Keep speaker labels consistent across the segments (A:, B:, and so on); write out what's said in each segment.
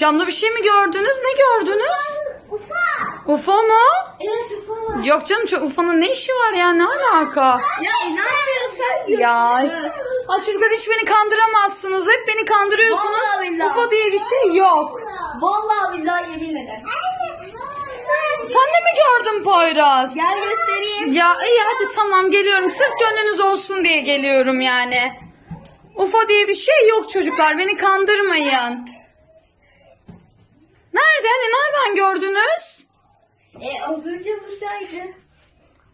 A: Camda bir şey mi gördünüz? Ne gördünüz?
B: Ufa.
A: UFO mu?
B: Evet ufa var.
A: Yok canım şu UFO'nun ne işi var ya? Ne alaka?
B: Ya inanmıyorsan
A: Ya Ay çocuklar hiç beni kandıramazsınız. Hep beni kandırıyorsunuz.
B: Vallahi billahi.
A: UFO diye bir şey yok.
B: Vallahi billahi yemin ederim.
A: Sen de mi gördün Poyraz?
B: Gel göstereyim.
A: Ya iyi hadi tamam geliyorum. Sırf gönlünüz olsun diye geliyorum yani. UFO diye bir şey yok çocuklar. Beni kandırmayın. Nerede? Hani nereden gördünüz?
B: E, az önce buradaydı.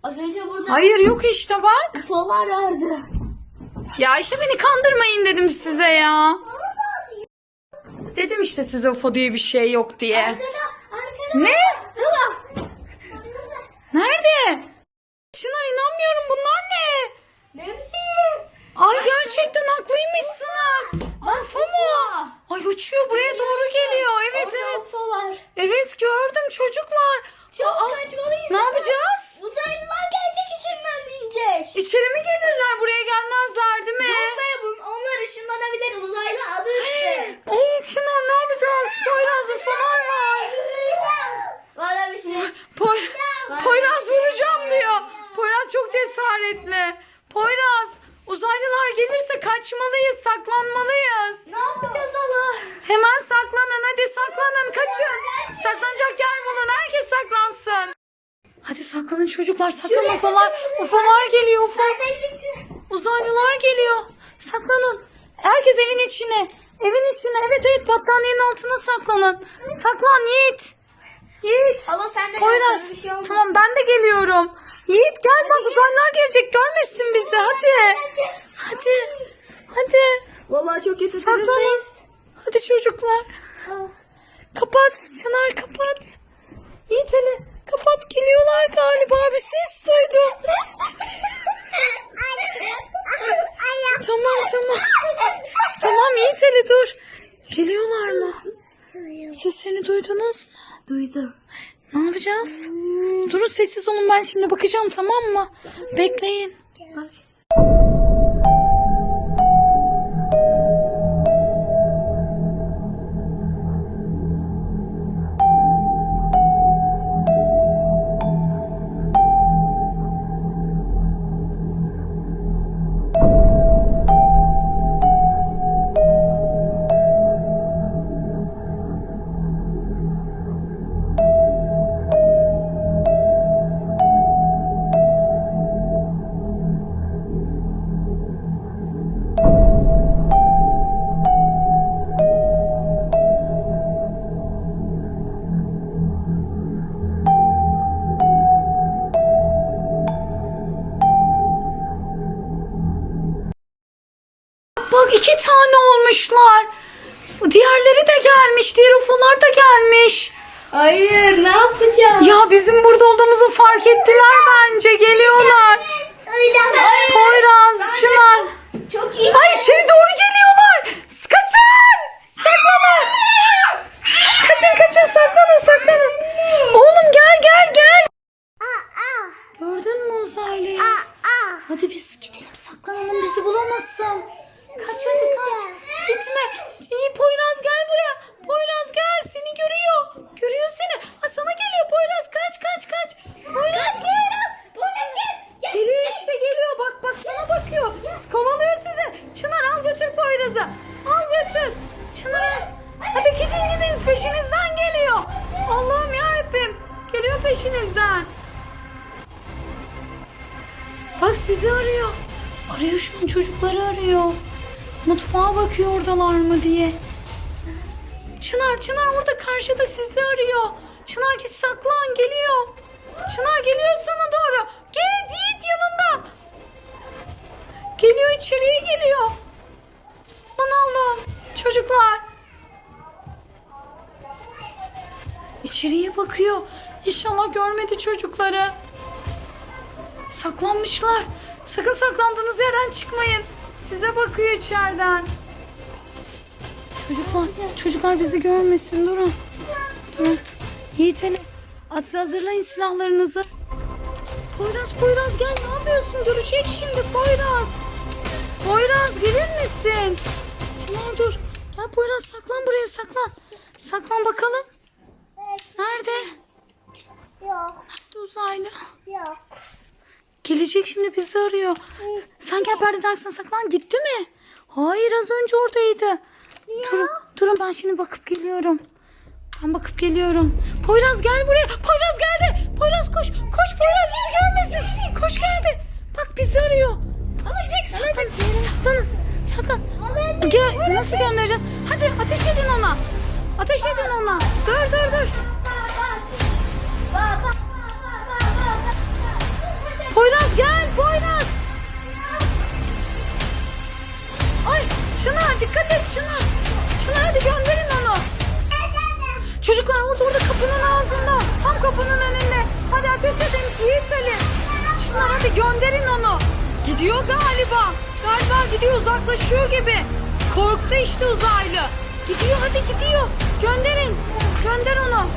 B: Az önce burada
A: Hayır yok işte bak.
B: ufalar vardı.
A: Ya işte beni kandırmayın dedim size ya. Dedim işte size UFO diye bir şey yok diye.
B: Arkada, arkada.
A: Ne? Nerede? Çınar inanmıyorum bunlar ne?
B: Ne bileyim.
A: Ay gerçekten haklıymışsınız. Ay uçuyor buraya doğru geliyor. Evet
B: Orada
A: evet.
B: var.
A: Evet gördüm çocuklar.
B: Çok
A: Aa,
B: kaçmalıyız.
A: Ne yapacağız?
B: Uzaylılar gelecek içinden binecek.
A: İçeri mi gelirler buraya gelmezler değil mi?
B: Yok be bun, onlar ışınlanabilir uzaylı adı üstü.
A: Ay Çınar ne yapacağız? Poyraz UFO'lar var.
B: Bana bir şey.
A: Poy
B: Ben-
A: Poyraz vuracağım diyor. Poyraz çok cesaretli. Poyraz uzaylılar gelirse kaçmalıyız, saklanmalıyız.
B: Ne yapacağız Allah?
A: Hemen saklanın hadi saklanın kaçın. Saklanacak yer bulun herkes saklansın. Saklanın çocuklar saklanın ufalar. Ufalar geliyor ufa. Uzaylılar geliyor. Saklanın. Herkes evin içine. Evin içine. Evet evet battaniyenin altına saklanın. Saklan Yiğit. Yiğit.
B: Allah sen de
A: Poyraz.
B: şey.
A: Tamam ben de geliyorum. Yiğit gel bak uzaylılar gelecek görmesin bizi hadi. Hadi. Hadi.
B: Vallahi çok kötü
A: Saklanın. Hadi çocuklar. Kapat Çınar kapat. Yiğit hele kapat geliyorlar galiba bir ses duydum. Tamam tamam. Tamam Yiğit hele dur. Geliyorlar mı? Seslerini duydunuz mu?
B: Duydum.
A: Ne yapacağız? Durun sessiz olun ben şimdi bakacağım tamam mı? Bekleyin.
B: Bak.
A: İki tane olmuşlar. Diğerleri de gelmiş. Diğer ufolar da gelmiş.
B: Hayır ne yapacağız?
A: Ya bizim burada olduğumuzu fark ettiler bence. Geliyorlar. Poyraz, Çınar.
B: Çok iyi.
A: Ay içeri doğru geliyorlar. Peşinizden. Bak sizi arıyor. Arıyor şu çocukları arıyor. Mutfağa bakıyor oradalar mı diye. Çınar Çınar orada karşıda sizi arıyor. Çınar git saklan geliyor. Çınar geliyor sana doğru. Git Yiğit yanında. Geliyor içeriye geliyor. Aman Allah'ım. Çocuklar. İçeriye bakıyor. İnşallah görmedi çocukları. Saklanmışlar. Sakın saklandığınız yerden çıkmayın. Size bakıyor içeriden. Çocuklar, çocuklar bizi görmesin. Durun. Durun. Yiğit Ali, at hazırlayın silahlarınızı. Poyraz, Poyraz gel. Ne yapıyorsun? Görecek şimdi Poyraz. Poyraz gelir misin? Çınar dur. Gel Poyraz saklan buraya saklan. Saklan bakalım.
B: Yok.
A: Nerede uzaylı?
B: Yok.
A: Gelecek şimdi bizi arıyor. Sen gel perdeden arkasına saklan. Gitti mi? Hayır az önce oradaydı. Durun, durun ben şimdi bakıp geliyorum. Ben bakıp geliyorum. Poyraz gel buraya. Poyraz geldi. Poyraz koş. Koş Poyraz bizi görmesin. Koş geldi. Bak bizi arıyor. Saklan, saklanın. Saklan. Gel, nasıl göndereceğiz? Hadi ateş edin ona. Ateş edin ona. Dur dur dur. Gidiyor galiba. Galiba gidiyor uzaklaşıyor gibi. Korktu işte uzaylı. Gidiyor hadi gidiyor. Gönderin. Gönder onu. Anne,